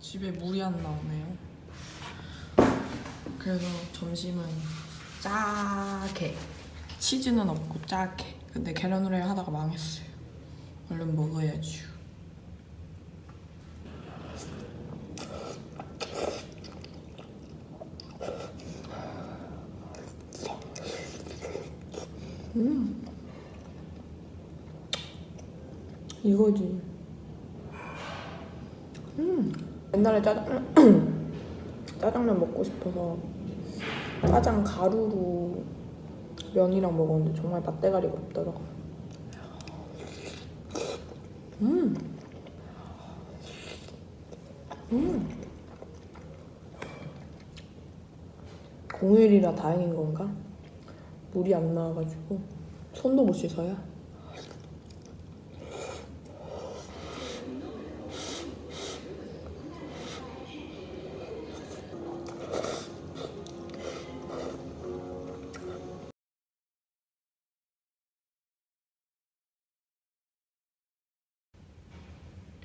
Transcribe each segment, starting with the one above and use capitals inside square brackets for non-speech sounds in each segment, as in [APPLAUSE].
집에 물이 안 나오네요. 그래서 점심은 짜게. 치즈는 없고 짜게. 근데 계란 후라이 하다가 망했어요. 얼른 먹어야죠. 음. 이거지. 음. 옛날에 짜장 [CLEARS THROAT] 짜장면 먹고 싶어서 짜장 가루로 면이랑 먹었는데 정말 맛대가리가 없더라고. 음. 음. 공휴일이라 다행인 건가? 물이 안 나와가지고 손도 못 씻어요.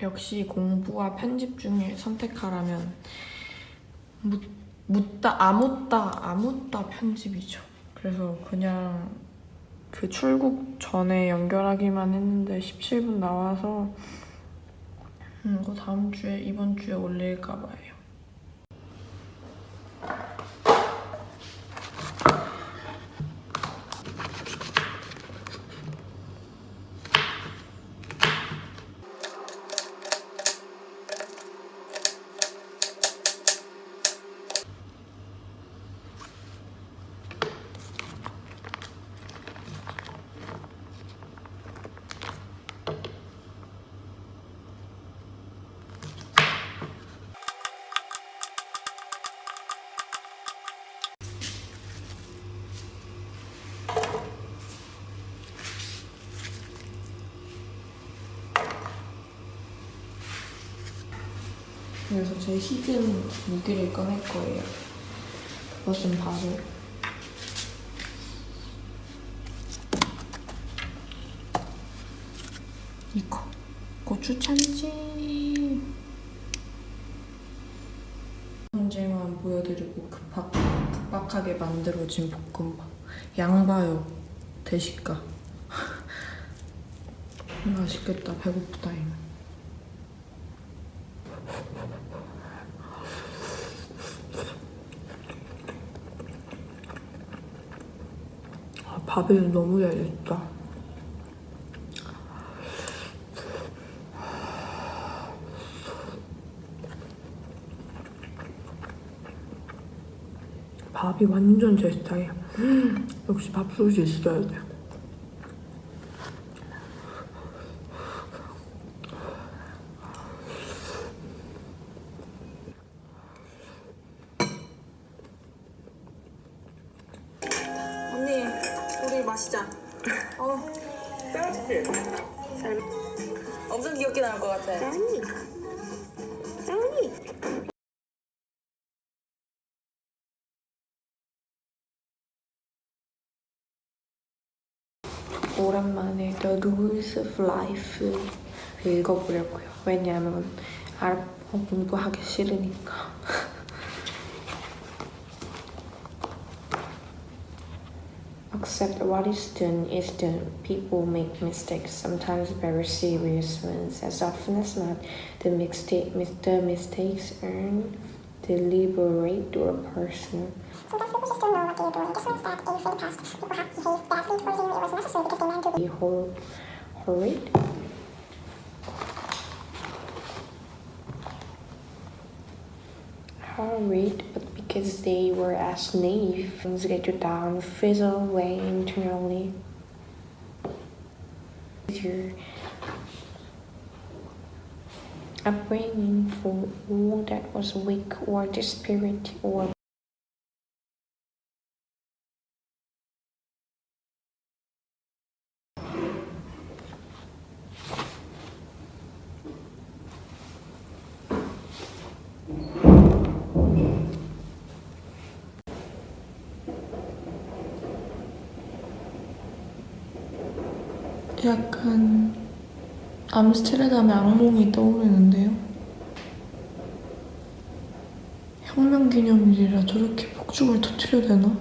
역시 공부와 편집 중에 선택하라면 묻, 묻다 아묻다 아묻다 편집이죠. 그래서 그냥 그 출국 전에 연결하기만 했는데 17분 나와서 음, 이거 다음 주에 이번 주에 올릴까 봐요. 그래서 제 히든 무기를 꺼낼 거예요. 그것은 바로 이거 고추 참치. 현재만 보여드리고 급박, 급박하게 만들어진 볶음밥. 양봐요 대식가. [LAUGHS] 맛있겠다 배고프다 이거. 아, 밥이 너무 잘 됐다. 밥이 완전 제 스타일. 음, 역시 밥솥이 있어야 돼. 오랜만에 The Rules of Life 읽어보려고요. 왜냐면 알아 공부하기 싫으니까. [LAUGHS] Accept what is done is done. People make mistakes, sometimes very serious ones. As often as not, the, mistake, the mistakes aren't deliberate or personal. Horrid, but because they were as naive, things get you down, fizzle away internally. Your upbringing for all that was weak or the spirit or 암스테르담의 악몽이 떠오르는데요. 혁명 기념일이라 저렇게 폭죽을 터트려야 되나?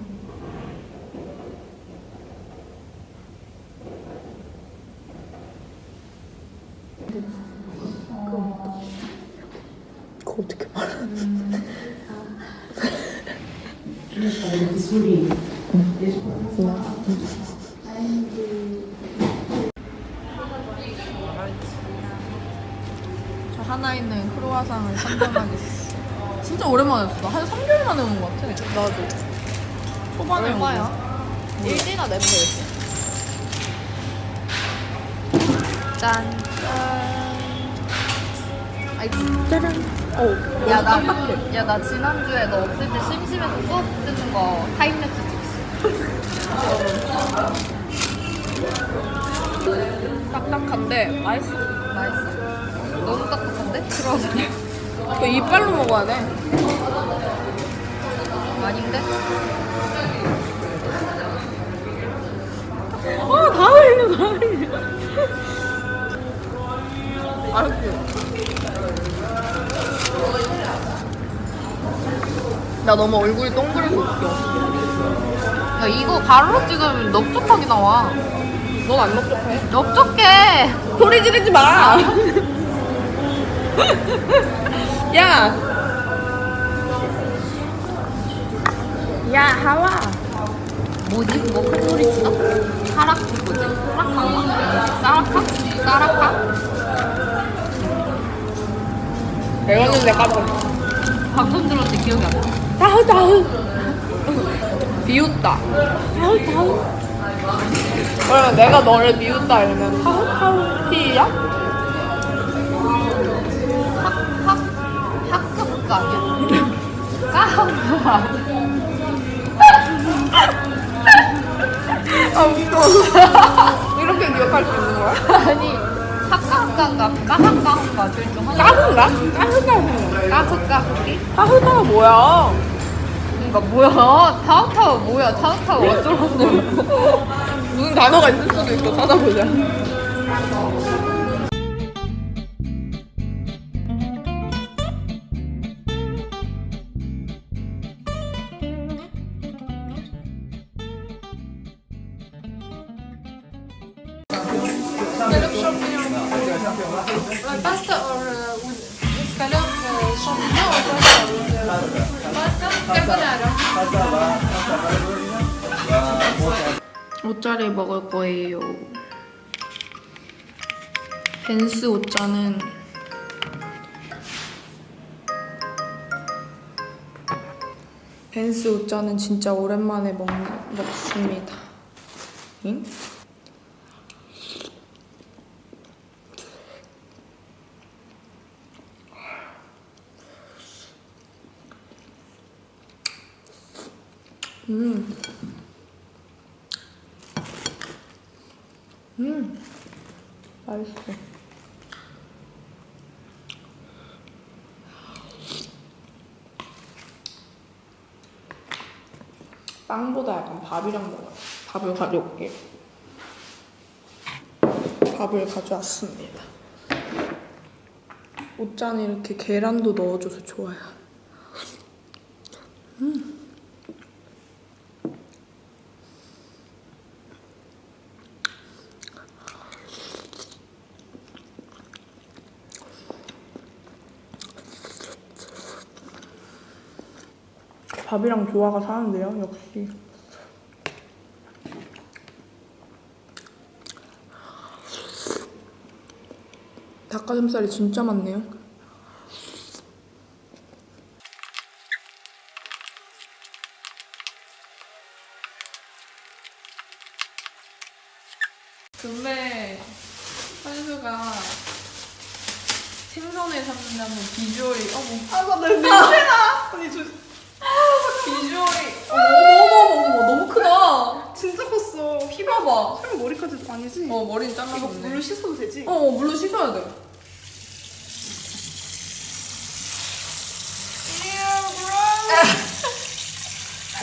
그거 어떻게 말해? 저 하나 있는 크로와상을 선정하겠어. 진짜 오랜만에 었어 한 3개월 만에 온 것 같아. 나도. 초반에 얼마야? 일지나 되겠지. 짠. 짠. 아이, 짜란. 어, 야, 나, 야, 나 지난주에 너 없을 때 심심해서 수업 듣는 거 타임랩스 찍었어. 딱딱한데 맛있어. 맛있어? 너무 딱딱한데? 크로와상이? 그 이빨로 먹어야 돼. 아닌데? 아, 다 흘려, 다 흘려. 알았어. 나 너무 얼굴이 동그래서 웃겨. 야, 이거 가로로 찍으면 넓적하게 나와. 넌 안 넓적해? 넓적해! 소리 지르지 마! [LAUGHS] [LAUGHS] 야! 야, 하와! 뭐지? 뭐 큰 소리 치나? 하락 뭐지? 하락한가? 싸락하? 싸락하? 배웠는데 까먹었어. 방금 들었는데 기억이 안 나. 다우 다우. 비웃다. 다우 다우. 그러면 내가 너를 비웃다 이러면 다우 다우 피야? 아 웃겨. 이렇게 기억할 수 있는 거야? 아니, 학가학가인가 까학까학가 둘중 하나. 까훈가? 까훈가. 까흑까흑이? 까훈가가 뭐야? 그러니까 뭐야? 타오타오 뭐야? 타오타오 어쩌라고? 무슨 단어가 있을 수도 있어. 찾아보자. 벤스 옷자는 진짜 오랜만에 먹, 먹습니다. 응? 음. 음. 맛있어. 빵보다 약간 밥이랑 먹어요. 밥을 가져올게요. 밥을 가져왔습니다. 옷잔에 이렇게 계란도 넣어줘서 좋아요. 밥이랑 조화가 사는데요, 역시. 닭가슴살이 진짜 많네요.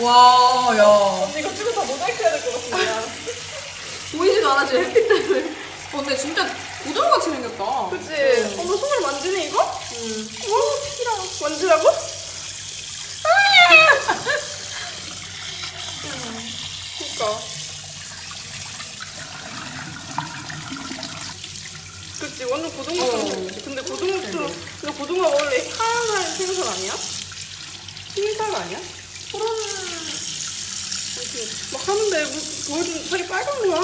와, 야. 언니가 조금 다 모자이크 해야 될 것 같은데. [LAUGHS] 보이지도 않아, 지금 햇빛 때문에. 어, 근데 진짜 고등어같이 생겼다. 그치? 음. 어, 머 손을 만지네, 이거? 응. 음. 오, 피라. 만지라고? 아! 그니까. 그치, 완전 고등어처럼 어. 생겼지. 근데 고등어처럼, 근데 고등어가 원래 하얀 생선 아니야? 흰살 아니야? 하는데 보여주는 살이 빨간 거야.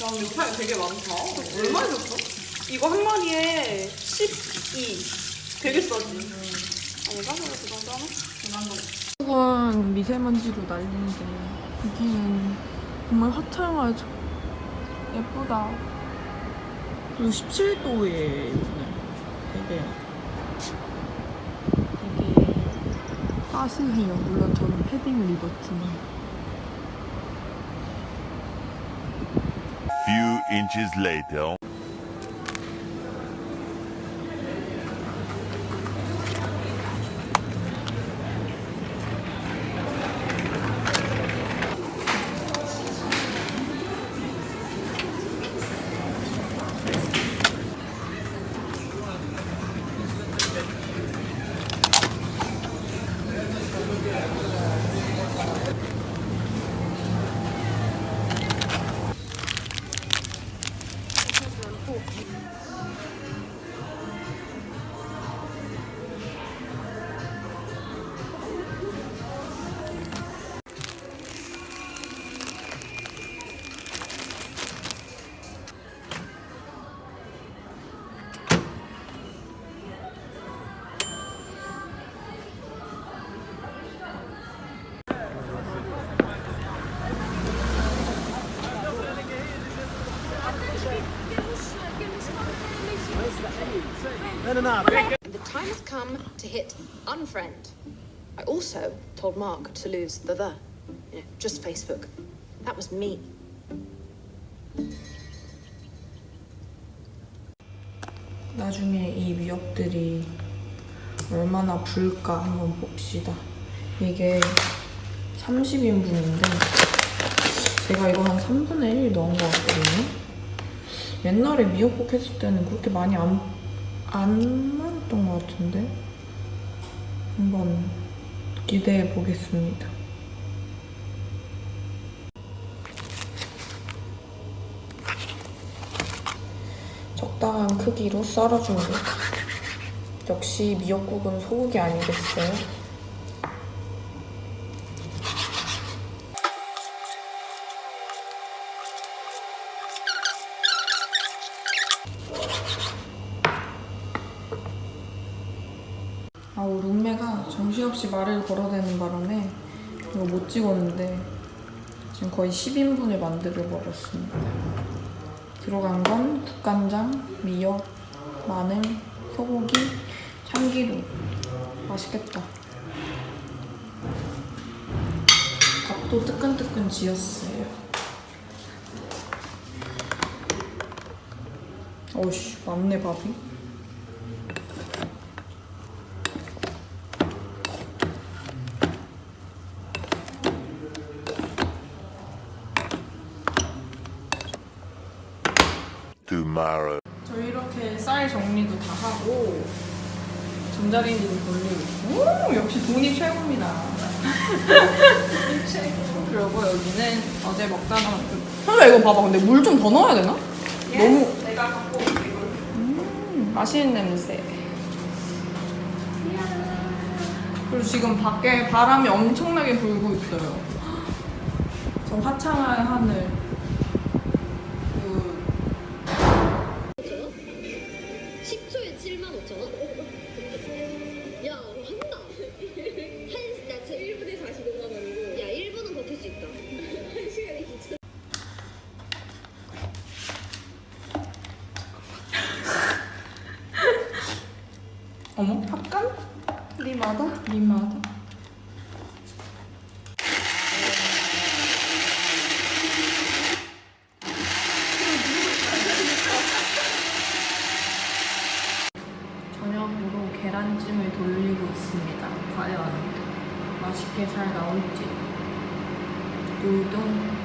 야 근데 파이 되게 많다. 얼마 줬어? 이거 한 마리에 12. 되게 싸지. 아닌가? 그래, 그 정도 하나? 한국은 미세먼지로 난리인데 여기는 정말 화창하죠. 예쁘다. 그리고 17도에 되게 되게 따스해요. 물론 저는 패딩을 입었지만. Few inches later. To hit unfriend. I also told Mark to lose the the. You know, just Facebook. That was me. 나중에 이 미역들이 얼마나 불까 한번 봅시다. 이게 30인분인데 제가 이거 한 3분의 1 넣은 것 같거든요. 옛날에 미역국 했을 때는 그렇게 많이 안, 안 많았던 것 같은데 한번 기대해 보겠습니다. 적당한 크기로 썰어줍니다. 역시 미역국은 소고기 아니겠어요? 아우 룸메가 정신 말을 걸어대는 바람에 이거 못 찍었는데 지금 거의 10인분을 만들어 버렸습니다. 들어간 건 국간장, 미역, 마늘, 소고기, 참기름. 맛있겠다. 밥도 뜨끈뜨끈 지었어요. 어우씨, 많네 밥이. Tomorrow. 저희 이렇게 쌀 정리도 다 하고 전자레인지도 돌리고 있고 오, 역시 돈이 최고입니다 그리고 여기는 어제 먹다 남은 선배 이거 봐봐 근데 물 좀 더 넣어야 되나? 너무 내가 갖고 올게, 이걸. 음, 맛있는 냄새 그리고 지금 밖에 바람이 엄청나게 불고 있어요 저 화창한 하늘 10초에 7만 5천 원? 야, 한다. 한, 나 1분에 45만 원이고. 야, 1분은 버틸 수 있다. 1시간에 2천 어머 팝감? 리마다? 리마다 저녁으로 계란찜을 돌리고 있습니다. 과연 맛있게 잘 나올지. 뚜둥.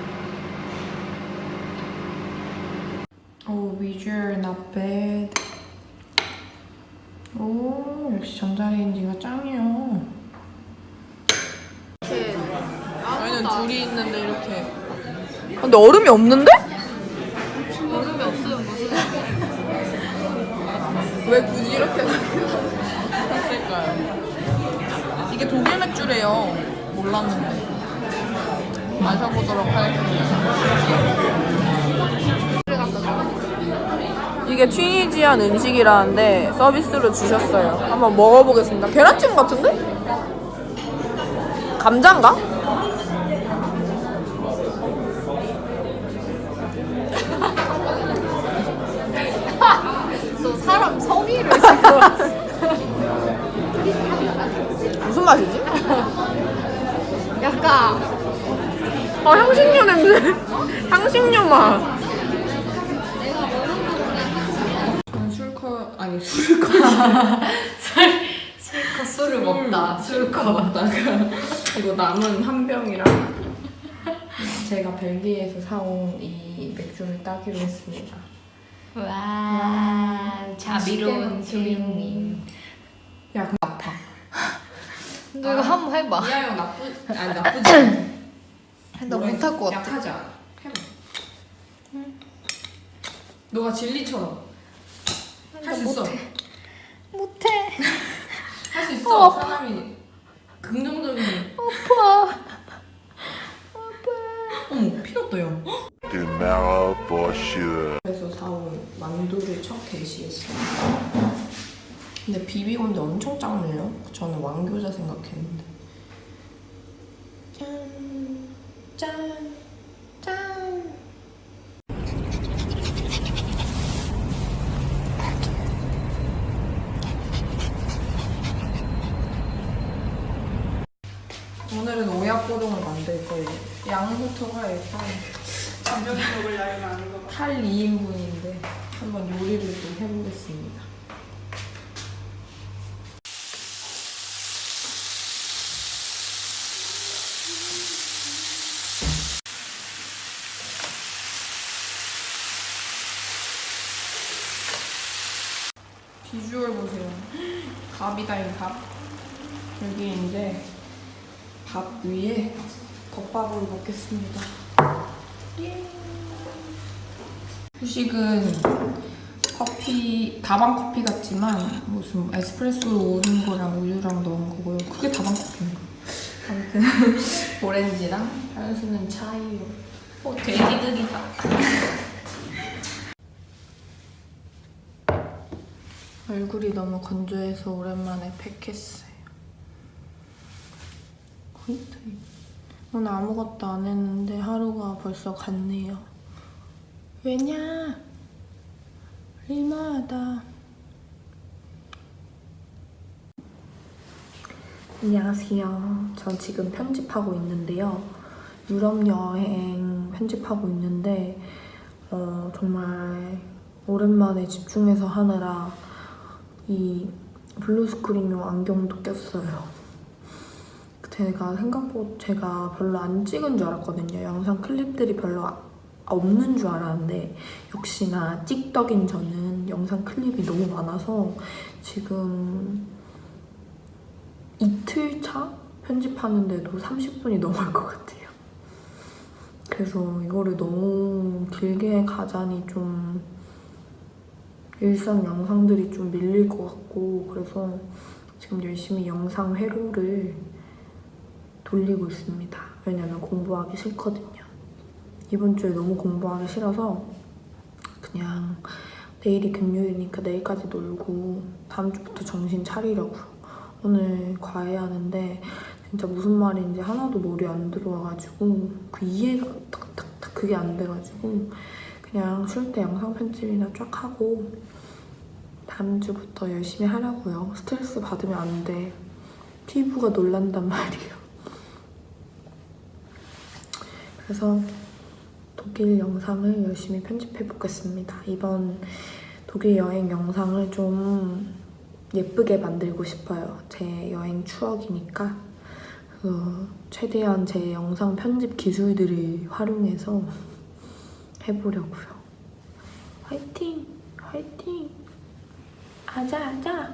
오, visual not bad. 오, 역시 전자레인지가 짱이야. 저희는 둘이 있는데 이렇게. 근데 얼음이 없는데? 얼음이 없으면 무슨 왜 굳이 이렇게? 맞아요. 이게 독일 맥주래요. 몰랐는데. 마셔보도록 하겠습니다. 이게 튀니지안 음식이라는데 서비스로 주셨어요. 한번 먹어보겠습니다. 계란찜 같은데? 감자인가? 너 사람 성의를 지금. [LAUGHS] 무슨 맛이지? 약간 아 향신료 냄새. [LAUGHS] 향신료 맛. 전 술커 아니 술커 실컷 [LAUGHS] 술을 먹다. 술커 먹다가 이거 남은 한 병이랑 제가 벨기에에서 사온 이 맥주를 따기로 했습니다. 와, 자비로운 주인님. 야, 그 아파. 너 이거 한번 해봐. 이하영 나쁘 아니 나쁘지 않아. 나 못할 것 같아. 약하지 않아. 해봐. 너가 진리처럼 할수 있어. 못해. [LAUGHS] 할수 있어. 사람이 긍정적인. 아파. 어머 for sure. 그래서 사온 만두를 첫 게시했습니다. 근데 비비곤데 엄청 작네요. 저는 왕교자 생각했는데. 짠, 짠, 짠. 오늘은 오야꼬동을 만들 거예요. 양부터가 일단 감정이 먹을 양이 많은 거 같아. 8 2인분인데 한번 요리를 좀 해보겠습니다. 비주얼 보세요. 밥이다 [GASPS] 이 밥. 여기 이제 밥 위에 덮밥을 먹겠습니다. 후식은 커피 다방 커피 같지만 무슨 에스프레소로 오는 거랑 우유랑 넣은 거고요. 그게 다방 커피인가? 아무튼 [LAUGHS] 오렌지랑 한수는 차이요. 어 돼지들이다. [LAUGHS] 얼굴이 너무 건조해서 오랜만에 팩했어요. 오늘 아무것도 안 했는데 하루가 벌써 갔네요. 왜냐? 리마다. 안녕하세요. 전 지금 편집하고 있는데요. 유럽 여행 편집하고 있는데 어, 정말 오랜만에 집중해서 하느라 이 블루 스크린용 안경도 꼈어요. 제가 생각보다 제가 별로 안 찍은 줄 알았거든요. 영상 클립들이 별로 아- 없는 줄 알았는데 역시나 찍덕인 저는 영상 클립이 너무 많아서 지금 이틀 차 편집하는데도 30분이 넘을 것 같아요. 그래서 이거를 너무 길게 가자니 좀 일상 영상들이 좀 밀릴 것 같고 그래서 지금 열심히 영상 회로를 돌리고 있습니다. 왜냐면 공부하기 싫거든요. 이번 주에 너무 공부하기 싫어서 그냥 내일이 금요일이니까 내일까지 놀고 다음 주부터 정신 차리려고요. 오늘 과외하는데 진짜 무슨 말인지 하나도 머리에 안 들어와가지고 그 이해가 탁탁탁 그게 안 돼가지고 그냥 쉴 때 영상 편집이나 쫙 하고 다음 주부터 열심히 하려고요. 스트레스 받으면 안 돼. 피부가 놀란단 말이에요. 그래서 독일 영상을 열심히 편집해 보겠습니다. 이번 독일 여행 영상을 좀 예쁘게 만들고 싶어요. 제 여행 추억이니까 그 최대한 제 영상 편집 기술들을 활용해서 해보려고요. 화이팅! 화이팅! 아자 아자!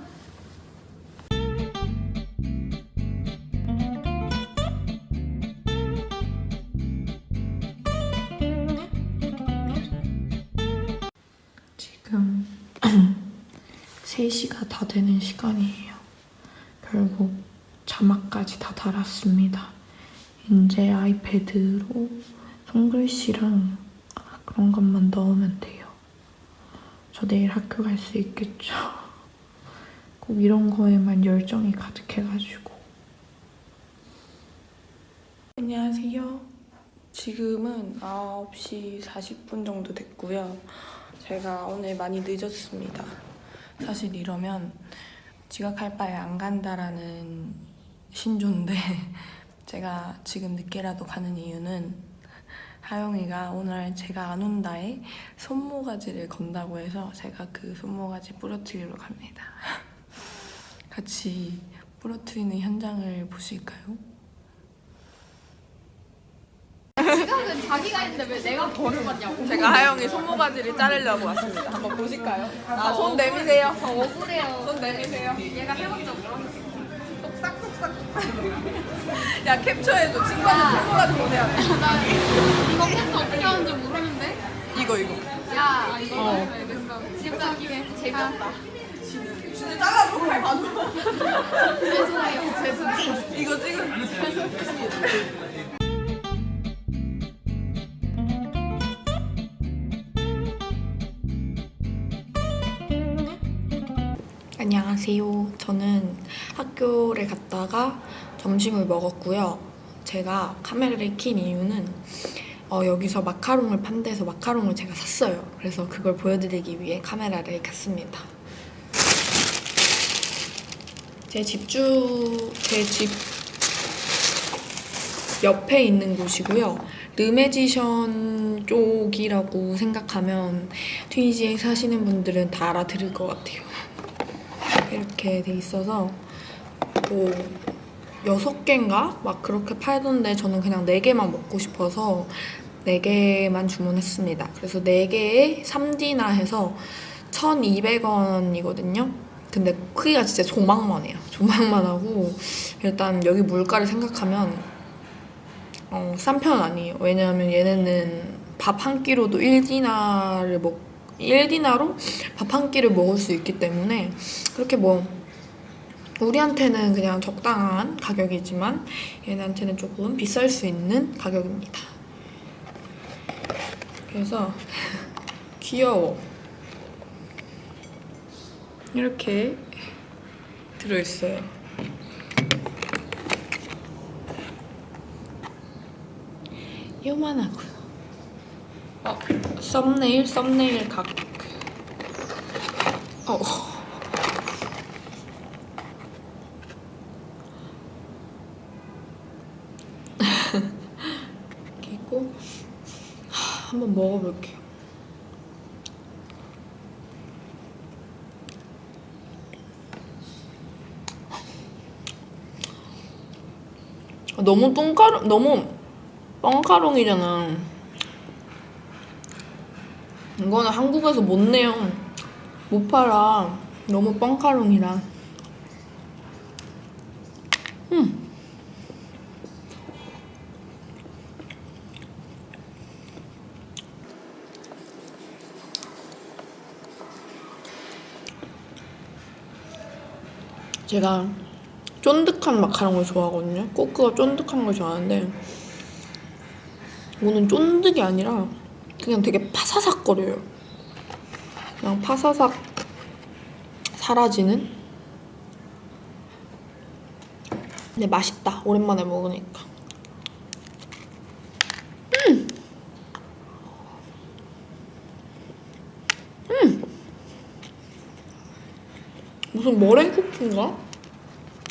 3시가 다 되는 시간이에요. 결국 자막까지 다 달았습니다. 이제 아이패드로 손글씨랑 그런 것만 넣으면 돼요. 저 내일 학교 갈 수 있겠죠? 꼭 이런 거에만 열정이 가득해가지고. 안녕하세요. 지금은 9시 40분 정도 됐고요. 제가 오늘 많이 늦었습니다. 사실 이러면 지각할 바에 안 간다라는 신조인데 [LAUGHS] 제가 지금 늦게라도 가는 이유는 하영이가 오늘 제가 안 온다에 손모가지를 건다고 해서 제가 그 손모가지 부러뜨리러 갑니다. [LAUGHS] 같이 부러뜨리는 현장을 보실까요? 지각은 자기가 했는데 왜 내가 벌을 받냐고. 제가 하영이 손모가지를 자르려고 왔습니다. 한번 보실까요? 아, 손 내미세요. 저 억울해요. 손 내미세요. 얘가 해본 적 없어. 쏙싹쏙싹. 야, 캡처해줘. 친구한테 손모가지 보내야 돼. 나 이거 캡처 어떻게 하는지 모르는데? 이거, 이거. 야, 이거 알겠어. 진짜 재미없다. 진짜 잘라줘. 팔 봐줘. 죄송해요. 죄송해요. 이거 지금. 안녕하세요. 저는 학교를 갔다가 점심을 먹었고요. 제가 카메라를 킨 이유는 어, 여기서 마카롱을 판대서 마카롱을 제가 샀어요. 그래서 그걸 보여드리기 위해 카메라를 켰습니다. 제 집주, 제 집 옆에 있는 곳이고요. 르메지션 쪽이라고 생각하면 튀니지에 사시는 분들은 다 알아들을 것 같아요. 이렇게 돼 있어서 뭐 여섯 개인가 막 그렇게 팔던데 저는 그냥 네 개만 먹고 싶어서 네 개만 주문했습니다. 그래서 네 개에 3디나 해서 1,200원이거든요. 근데 크기가 진짜 조망만 해요. 조망만 하고 일단 여기 물가를 생각하면 어, 싼 편은 아니에요. 왜냐하면 얘네는 밥 한 끼로도 1디나를 먹 1디나로 밥 한 끼를 먹을 수 있기 때문에 그렇게 뭐 우리한테는 그냥 적당한 가격이지만 얘네한테는 조금 비쌀 수 있는 가격입니다. 그래서 [LAUGHS] 귀여워. 이렇게 들어있어요. 요만하고요. 어, 썸네일, 썸네일 각. 어. [LAUGHS] 이렇게 있고 하, 한번 먹어볼게요. 아, 너무 똥가루, 너무 뻥카롱이잖아. 이거는 한국에서 못 내요. 못 팔아. 너무 뻥카롱이라. 음. 제가 쫀득한 마카롱을 좋아하거든요. 꼬끄가 쫀득한 걸 좋아하는데 이거는 쫀득이 아니라 그냥 되게 파사삭거려요. 그냥 파사삭 사라지는? 근데 맛있다. 오랜만에 먹으니까. 음! 음! 무슨 머랭 쿠키인가?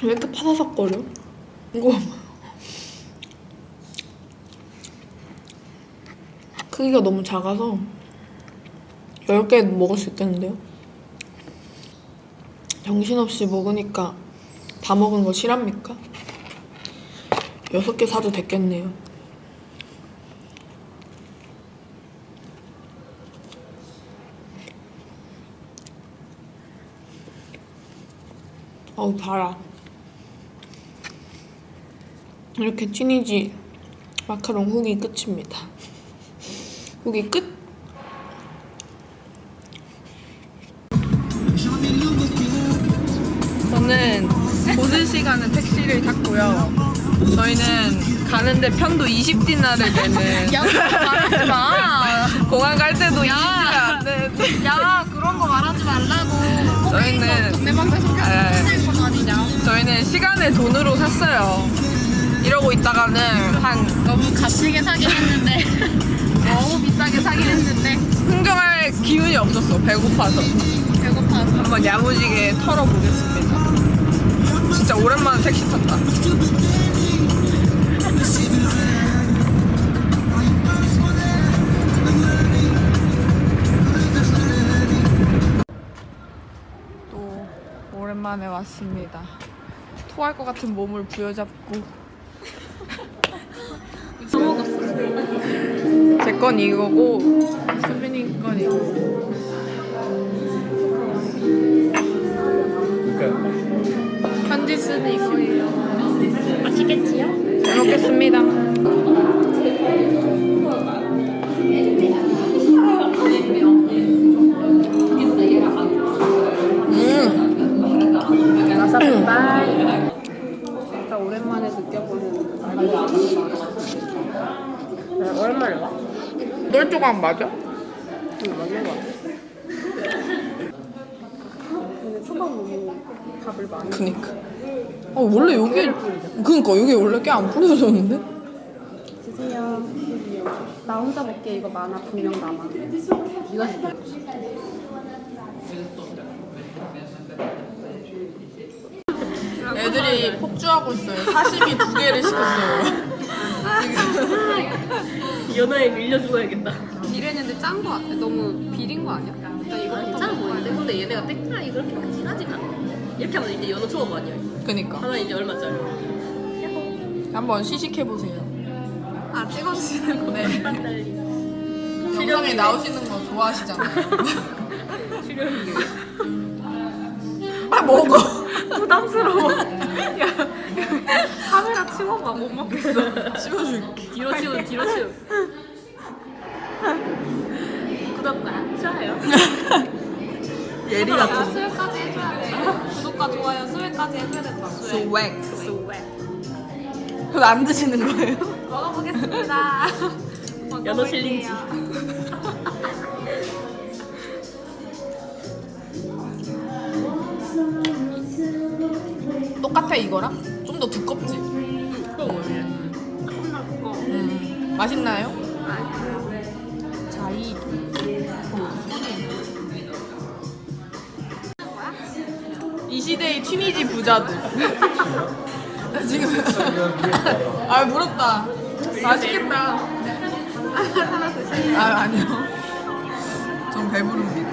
왜 이렇게 파사삭거려? 이거 봐봐요. 크기가 너무 작아서 10개 먹을 수 있겠는데요? 정신없이 먹으니까 다 먹은 거 실합니까? 6개 사도 됐겠네요. 어우, 달아. 이렇게 튀니지 마카롱 후기 끝입니다. 후기 끝! 저는 보는 시간에 택시를 탔고요. 저희는 가는데 편도 20디나를 내는. 야, 말하지 마. 공항 갈 때도 20디나 안 되는데. 야, 그런 거 말하지 말라고. 저희는 동네방네 터질 건 아니냐. 저희는 시간을 돈으로 샀어요. 이러고 있다가는 한 너무 값지게 사긴 했는데. 너무 비싸게 사긴 했는데. 흥정할 기운이 없었어. 배고파서. 배고파서. 한번 야무지게 털어보겠습니다. 진짜 오랜만에 택시 탔다. 또 오랜만에 왔습니다. 토할 것 같은 몸을 부여잡고. 건 이거고 수빈이 건 이거. 편지 쓰는 이거예요. 맛있겠지요? 잘 먹겠습니다. 진짜 오랜만에 느껴보는 오랜만에 와? 널 조각 맞아? 응 맞는 거 그니까. 어 원래 여기 그니까 여기 원래 꽤 안 뿌려졌는데? 드세요. 나 혼자 먹게 이거 많아 분명 남아. 시켜. 애들이 폭주하고 있어요. 사시미 두 개를 시켰어요. 연어에 밀려 죽어야겠다. 이랬는데 짠 거 같아. 너무 비린 거 아니야? 일단 이거 괜찮아 보이는데 근데 얘네가 그렇게 막 진하지가 않아. 이렇게 하면 이제 연어 초밥 아니야. 그니까 하나 이제 얼마짜리? 한번 시식해 보세요. 아, 찍어주시는 거. 네. 영상에 나오시는 거 좋아하시잖아요. [LAUGHS] 아 먹어. 부담스러워. [LAUGHS] 야, 카메라 치워봐 못 먹겠어. 씹어줄게. 뒤로 치우 뒤로 치우. 구독과 좋아요. 예리 같은. 수요까지 해줘야 돼. 구독과 좋아요, 수요까지 해줘야 된다. 스웩. 그거 안 드시는 거예요? 먹어보겠습니다. [LAUGHS] 연어 실린지. 똑같아 이거랑? 좀 더 두껍지? 음, 맛있나요? 자이. 이 시대의 튀니지 부자들 [LAUGHS] 나 지금 [LAUGHS] 아 부럽다. 맛있겠다. 아 아니요. 전 배부릅니다